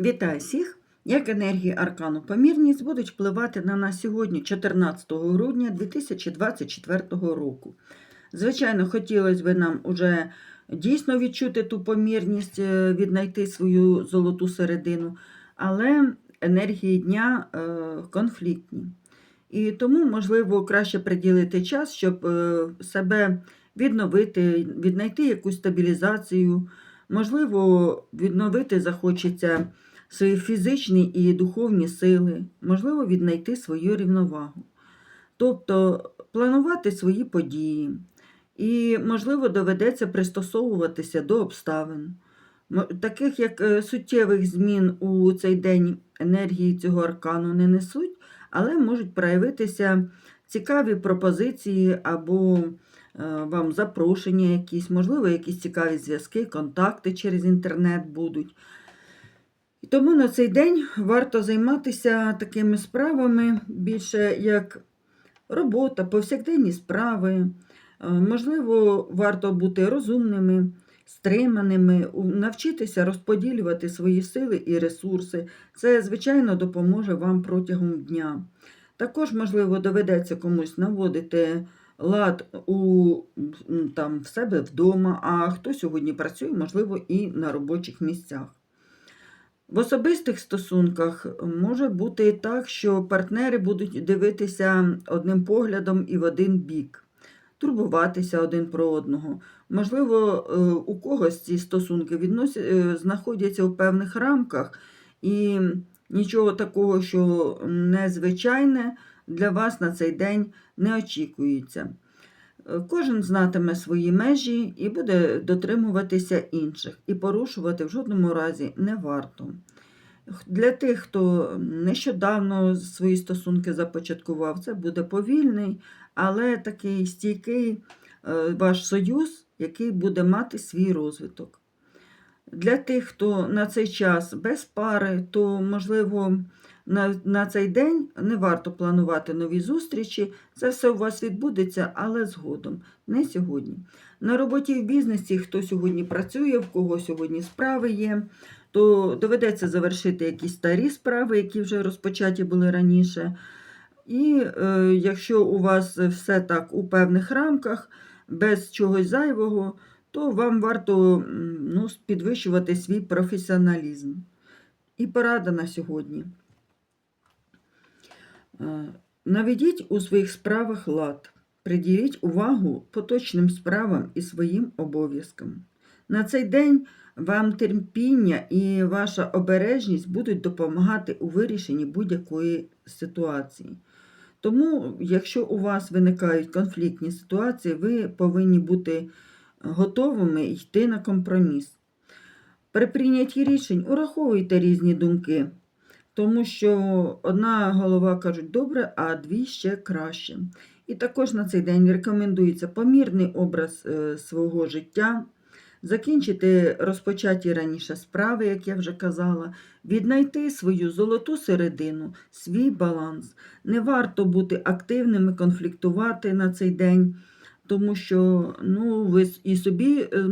Вітаю всіх! Як енергії аркану помірність будуть впливати на нас сьогодні, 14 грудня 2024 року. Звичайно, хотілося б нам уже дійсно відчути ту помірність, е, віднайти свою золоту середину, але енергії дня е, конфліктні. І тому, можливо, краще приділити час, щоб е, себе відновити, віднайти якусь стабілізацію. Можливо, відновити захочеться свої фізичні і духовні сили, можливо, віднайти свою рівновагу. Тобто планувати свої події. І, можливо, доведеться пристосовуватися до обставин. Таких як е, суттєвих змін у цей день енергії цього аркану не несуть, але можуть проявитися цікаві пропозиції або е, вам запрошення якісь, можливо, якісь цікаві зв'язки, контакти через інтернет будуть. Тому на цей день варто займатися такими справами більше як робота, повсякденні справи. Е, Можливо, варто бути розумними, стриманими, навчитися розподілювати свої сили і ресурси. Це, звичайно, допоможе вам протягом дня. Також, можливо, доведеться комусь наводити лад у, там, в себе вдома, а хто сьогодні працює, можливо, і на робочих місцях. В особистих стосунках може бути так, що партнери будуть дивитися одним поглядом і в один бік, турбуватися один про одного. Можливо, е, у когось ці стосунки е, знаходяться у певних рамках, і нічого такого, що незвичайне для вас на цей день не очікується. Кожен знатиме свої межі і буде дотримуватися інших, і порушувати в жодному разі не варто. Для тих, хто нещодавно свої стосунки започаткував, це буде повільний, але такий стійкий е, ваш союз, який буде мати свій розвиток. Для тих, хто на цей час без пари, то, можливо, на, на цей день не варто планувати нові зустрічі. Це все у вас відбудеться, але згодом, не сьогодні. На роботі в бізнесі, хто сьогодні працює, в кого сьогодні справи є, то доведеться завершити якісь старі справи, які вже розпочаті були раніше. І е, якщо у вас все так у певних рамках, без чогось зайвого, то вам варто ну, підвищувати свій професіоналізм. І порада на сьогодні. Е, Наведіть у своїх справах лад, приділіть увагу поточним справам і своїм обов'язкам. На цей день вам терпіння і ваша обережність будуть допомагати у вирішенні будь-якої ситуації. Тому, якщо у вас виникають конфліктні ситуації, ви повинні бути готовими йти на компроміс. При прийнятті рішень ураховуйте різні думки, тому що одна голова кажуть добре, а дві ще краще. І також на цей день рекомендується помірний образ е, свого життя, закінчити розпочаті раніше справи, як я вже казала, віднайти свою золоту середину, свій баланс. Не варто бути активними, конфліктувати на цей день, тому що ну, ви і собі е,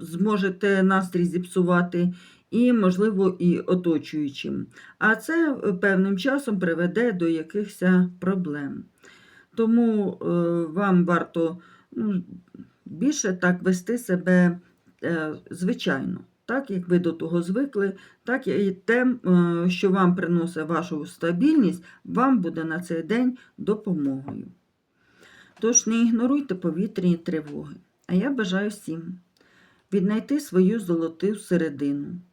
зможете настрій зіпсувати, і, можливо, і оточуючим. А це е, певним часом приведе до якихось проблем. Тому е, вам варто ну, більше так вести себе е, звичайно, так як ви до того звикли, так і те, що вам приносить вашу стабільність, вам буде на цей день допомогою. Тож не ігноруйте повітряні тривоги. А я бажаю всім віднайти свою золоту середину.